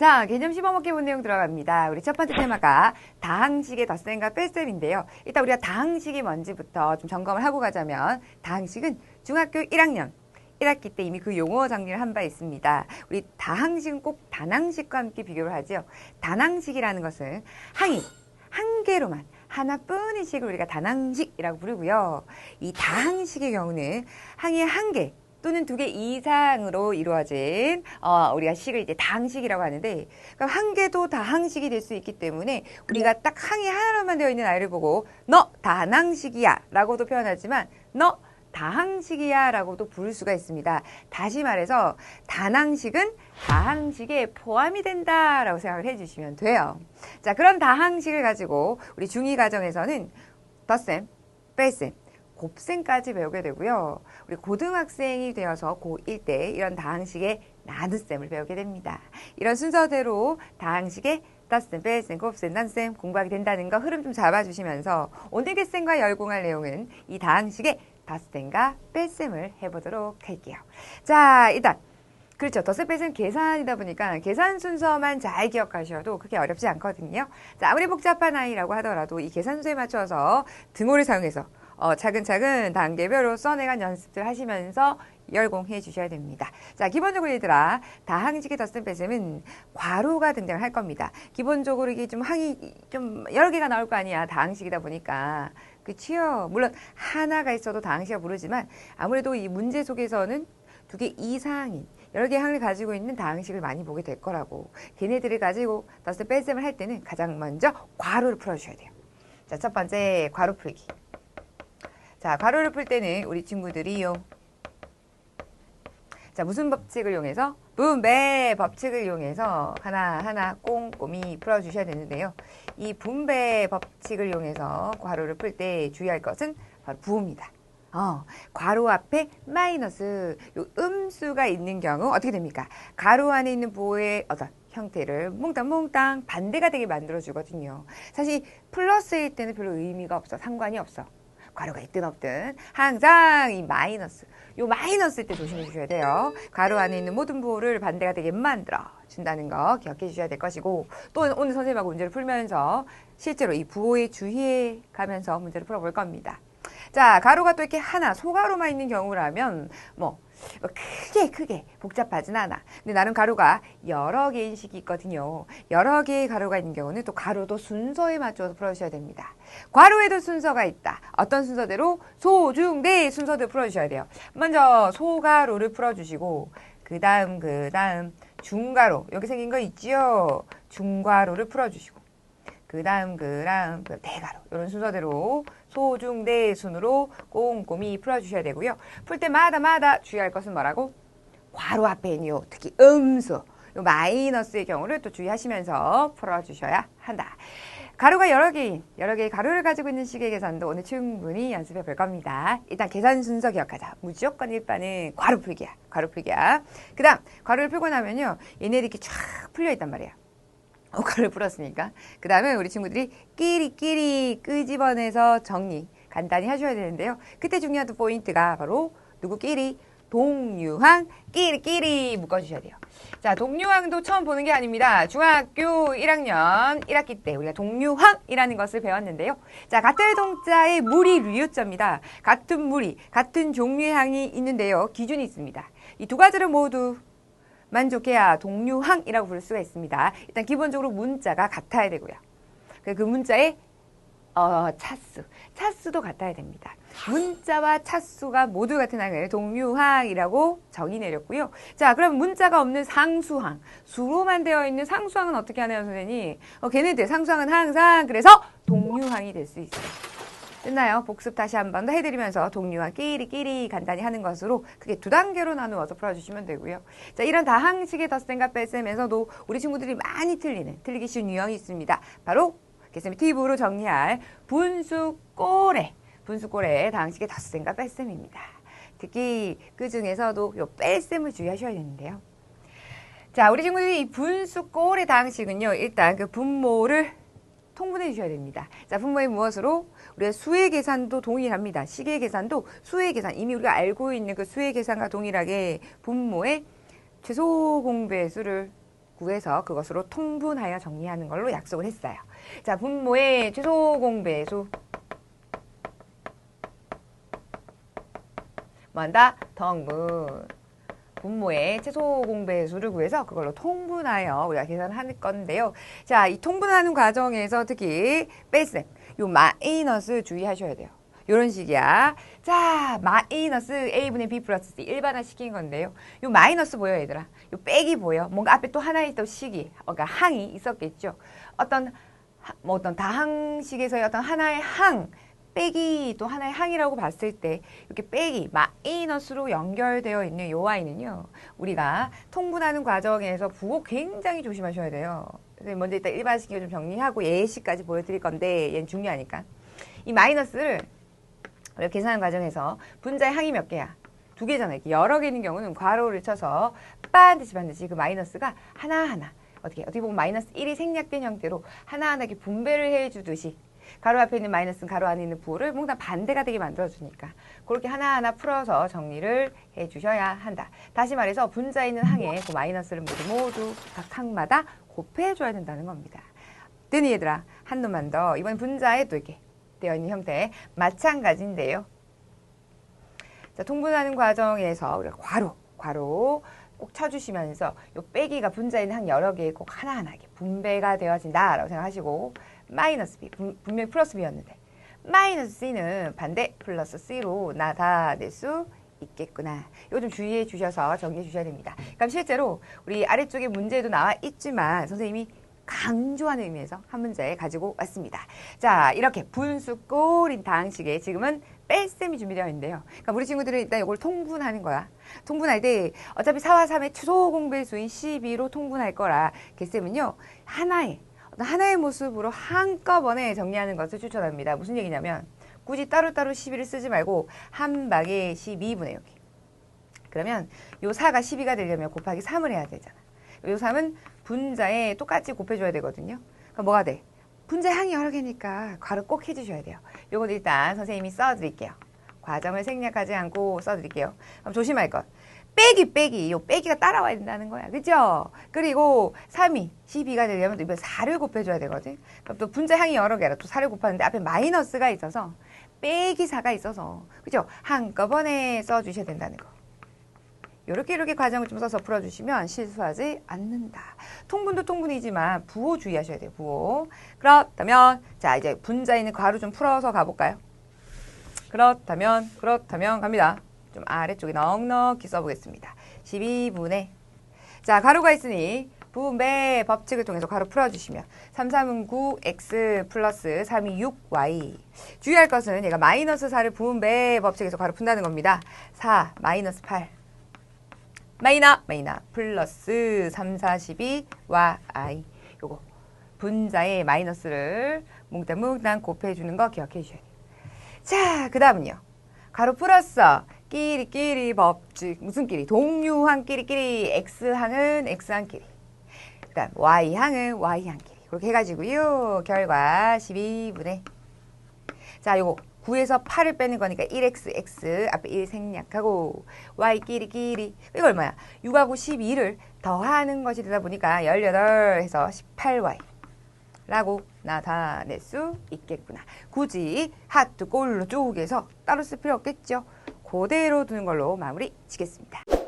자, 개념 씹어먹기 본 내용 들어갑니다. 우리 첫 번째 테마가 다항식의 덧셈과 뺄셈인데요. 일단 우리가 다항식이 뭔지부터 좀 점검을 하고 가자면 다항식은 중학교 1학년 1학기 때 이미 그 용어 정리를 한 바 있습니다. 우리 다항식은 꼭 단항식과 함께 비교를 하죠. 단항식이라는 것은 항이 한 개로만 하나뿐인 식을 우리가 단항식이라고 부르고요. 이 다항식의 경우는 항이 한 개, 또는 두 개 이상으로 이루어진 어, 우리가 식을 이제 다항식이라고 하는데 그럼 한 개도 다항식이 될 수 있기 때문에 우리가 딱 항이 하나로만 되어 있는 아이를 보고 너 다항식이야 라고도 표현하지만 너 다항식이야 라고도 부를 수가 있습니다. 다시 말해서 단항식은 다항식에 포함이 된다 라고 생각을 해주시면 돼요. 자, 그런 다항식을 가지고 우리 중2 과정에서는 덧셈, 뺄셈, 곱셈까지 배우게 되고요. 우리 고등학생이 되어서 고1 때 이런 다항식의 나눗셈을 배우게 됩니다. 이런 순서대로 다항식의 덧셈, 뺄셈, 곱셈, 난셈 공부하게 된다는 거 흐름 좀 잡아주시면서 오늘 겟셈과 열공할 내용은 이 다항식의 덧셈과 뺄셈을 해보도록 할게요. 자, 일단 그렇죠. 덧셈 뺄셈 계산이다 보니까 계산 순서만 잘 기억하셔도 그게 어렵지 않거든요. 자, 아무리 복잡한 아이라고 하더라도 이 계산 순서에 맞춰서 등호를 사용해서 어, 차근차근 단계별로 써내간 연습들 하시면서 열공해 주셔야 됩니다. 자, 기본적으로 얘들아, 다항식의 덧셈 뺄셈은 괄호가 등장을 할 겁니다. 기본적으로 이게 좀 항이 좀 여러 개가 나올 거 아니야. 다항식이다 보니까. 그치요? 물론 하나가 있어도 다항식이라 부르지만 아무래도 이 문제 속에서는 두 개 이상인 여러 개 항을 가지고 있는 다항식을 많이 보게 될 거라고. 걔네들을 가지고 덧셈 뺄셈을 할 때는 가장 먼저 괄호를 풀어주셔야 돼요. 자, 첫 번째 괄호 풀기. 자, 괄호를 풀 때는 우리 친구들이요. 자, 무슨 법칙을 이용해서? 분배 법칙을 이용해서 하나하나 꼼꼼히 풀어주셔야 되는데요. 이 분배 법칙을 이용해서 괄호를 풀 때 주의할 것은 바로 부호입니다. 어, 괄호 앞에 마이너스, 요 음수가 있는 경우 어떻게 됩니까? 가로 안에 있는 부호의 어떤 형태를 몽땅몽땅 반대가 되게 만들어주거든요. 사실 플러스일 때는 별로 의미가 없어. 상관이 없어. 괄호가 있든 없든 항상 이 마이너스 요 마이너스일 때 조심해 주셔야 돼요. 괄호 안에 있는 모든 부호를 반대가 되게 만들어 준다는 거 기억해 주셔야 될 것이고 또 오늘 선생님하고 문제를 풀면서 실제로 이 부호에 주의해 가면서 문제를 풀어볼 겁니다. 자, 가로가 또 이렇게 하나, 소가로만 있는 경우라면, 뭐, 뭐 크게 크게 복잡하진 않아. 근데 나름 가로가 여러 개인 식이 있거든요. 여러 개의 가로가 있는 경우는 또 가로도 순서에 맞춰서 풀어주셔야 됩니다. 괄호에도 순서가 있다. 어떤 순서대로 소, 중, 대 순서대로 풀어주셔야 돼요. 먼저 소가로를 풀어주시고 그 다음 그 다음 중가로 여기 생긴 거 있지요. 중가로를 풀어주시고 그 다음 그 다음 그 대가로 이런 순서대로 소중대 순으로 꼼꼼히 풀어주셔야 되고요. 풀 때마다 마다 주의할 것은 뭐라고? 괄호 앞에 있는 요 특히 음수, 요 마이너스의 경우를 또 주의하시면서 풀어주셔야 한다. 가로가 여러 개인, 여러 개의 가로를 가지고 있는 식의 계산도 오늘 충분히 연습해 볼 겁니다. 일단 계산 순서 기억하자. 무조건 일반은 괄호 풀기야. 괄호 풀기야. 그 다음, 괄호를 풀고 나면요. 얘네들이 이렇게 쫙 풀려 있단 말이야. 오카를 풀었으니까. 그 다음에 우리 친구들이 끼리끼리 끄집어내서 정리 간단히 하셔야 되는데요. 그때 중요한 또 포인트가 바로 누구끼리? 동유항 끼리끼리 묶어주셔야 돼요. 자, 동유항도 처음 보는 게 아닙니다. 중학교 1학년 1학기 때 우리가 동유항이라는 것을 배웠는데요. 자, 같은 동자의 무리 류자입니다. 같은 무리, 같은 종류의 항이 있는데요. 기준이 있습니다. 이 두 가지를 모두 만족해야 동류항이라고 부를 수가 있습니다. 일단 기본적으로 문자가 같아야 되고요. 그 문자의 어, 차수, 차수도 같아야 됩니다. 문자와 차수가 모두 같은 항을 동류항이라고 정의 내렸고요. 자, 그럼 문자가 없는 상수항, 수로만 되어 있는 상수항은 어떻게 하나요, 선생님? 어, 걔네들 상수항은 항상 그래서 동류항이 될 수 있어요. 끝나요. 복습 다시 한 번 더 해드리면서 동류와 끼리끼리 간단히 하는 것으로 크게 두 단계로 나누어서 풀어주시면 되고요. 자, 이런 다항식의 덧셈과 뺄셈에서도 우리 친구들이 많이 틀리는, 틀리기 쉬운 유형이 있습니다. 바로 개쌤이 팁으로 정리할 분수꼬레, 분수꼬레 다항식의 덧셈과 뺄셈입니다. 특히 그 중에서도 요 뺄셈을 주의하셔야 되는데요. 자, 우리 친구들이 이 분수꼬레 다항식은요, 일단 그 분모를 통분해 주셔야 됩니다. 자, 분모의 무엇으로? 우리가 수의 계산도 동일합니다. 시계 계산도 수의 계산, 이미 우리가 알고 있는 그 수의 계산과 동일하게 분모의 최소 공배수를 구해서 그것으로 통분하여 정리하는 걸로 약속을 했어요. 자, 분모의 최소 공배수. 뭐한다? 덩분. 분모의 최소 공배수를 구해서 그걸로 통분하여 우리가 계산할 건데요. 자, 이 통분하는 과정에서 특히 뺄셈, 요 마이너스 주의하셔야 돼요. 요런 식이야. 자, 마이너스 A분의 B 플러스 C 일반화 시킨 건데요. 요 마이너스 보여, 얘들아? 요 빼기 보여? 뭔가 앞에 또 하나의 또 식이, 그러니까 항이 있었겠죠. 어떤, 하- 뭐 어떤 다항식에서의 어떤 하나의 항, 빼기 또 하나의 항이라고 봤을 때 이렇게 빼기 마이너스로 연결되어 있는 요 아이는요 우리가 통분하는 과정에서 부호 굉장히 조심하셔야 돼요. 그래서 먼저 일단 일반식을 좀 정리하고 예시까지 보여드릴 건데 얘는 중요하니까 이 마이너스를 우리가 계산하는 과정에서 분자의 항이 몇 개야? 두 개잖아요. 이렇게 여러 개 있는 경우는 괄호를 쳐서 반드시 반드시 그 마이너스가 하나하나 어떻게 어떻게 보면 마이너스 1이 생략된 형태로 하나하나 이렇게 분배를 해주듯이 가로 앞에 있는 마이너스는 가로 안에 있는 부호를 뭔가 반대가 되게 만들어주니까 그렇게 하나하나 풀어서 정리를 해주셔야 한다. 다시 말해서 분자에 있는 항에 그 마이너스를 모두 모두 각 항마다 곱해줘야 된다는 겁니다. 되니 얘들아 한 놈만 더 이번 분자에 또 이렇게 되어 있는 형태 마찬가지인데요. 자, 통분하는 과정에서 우리가 괄호, 괄호 꼭 쳐주시면서 요 빼기가 분자에 있는 항 여러 개에 꼭 하나하나 이렇게 분배가 되어진다라고 생각하시고 마이너스 B, 분, 분명히 플러스 B였는데 마이너스 C는 반대 플러스 C로 나타낼 수 있겠구나. 이거 좀 주의해 주셔서 정리해 주셔야 됩니다. 그럼 실제로 우리 아래쪽에 문제도 나와 있지만 선생님이 강조하는 의미에서 한 문제 가지고 왔습니다. 자, 이렇게 분수 꼬린 다항식에 지금은 뺄셈이 준비되어 있는데요. 그러니까 우리 친구들은 일단 이걸 통분하는 거야. 통분할 때 어차피 4와 3의 최소 공배수인 12로 통분할 거라 개쌤은요. 하나의 어떤 하나의 모습으로 한꺼번에 정리하는 것을 추천합니다. 무슨 얘기냐면 굳이 따로따로 12를 쓰지 말고 한 방에 12분의 여기. 그러면 요 4가 12가 되려면 곱하기 3을 해야 되잖아. 요 3은 분자에 똑같이 곱해줘야 되거든요. 그럼 뭐가 돼? 분자 항이 여러 개니까 괄호 꼭 해주셔야 돼요. 요건 일단 선생님이 써드릴게요. 과정을 생략하지 않고 써드릴게요. 그럼 조심할 것. 빼기 빼기 요 빼기가 따라와야 된다는 거야. 그죠? 그리고 3이 12가 되려면 또 이번 4를 곱해줘야 되거든. 그럼 또 분자 항이 여러 개라 또 4를 곱하는데 앞에 마이너스가 있어서 빼기 4가 있어서 그죠? 한꺼번에 써주셔야 된다는 거. 이렇게 이렇게 과정을 좀 써서 풀어주시면 실수하지 않는다. 통분도 통분이지만 부호 주의하셔야 돼요. 부호. 그렇다면 자 이제 분자 있는 괄호 좀 풀어서 가볼까요? 그렇다면 그렇다면 갑니다. 좀 아래쪽에 넉넉히 써보겠습니다. 12분의 자 가로가 있으니 분배 법칙을 통해서 가로 풀어주시면 3, 3은 9, x 플러스 3이 6, y 주의할 것은 얘가 마이너스 4를 분배 법칙에서 가로 푼다는 겁니다. 4 마이너스 8 마이너 마이너 플러스 3, 4, 12 y 요거 분자의 마이너스를 몽땅몽땅 곱해주는 거 기억해 주셔야 돼요. 자, 그 다음은요. 가로 풀었어. 끼리끼리 법칙. 무슨 끼리? 동류항 끼리끼리. X항은 X항끼리. 그 다음 Y항은 Y항끼리. 그렇게 해가지고요. 결과 12분의. 자, 요거 9에서 8을 빼는 거니까 1x, x 앞에 1 생략하고 y 끼리끼리 이거 얼마야? 6하고 12를 더하는 것이 되다 보니까 18 해서 18y 라고 나타낼 수 있겠구나. 굳이 하트 골로 쪼개서 따로 쓸 필요 없겠죠. 그대로 두는 걸로 마무리 지겠습니다.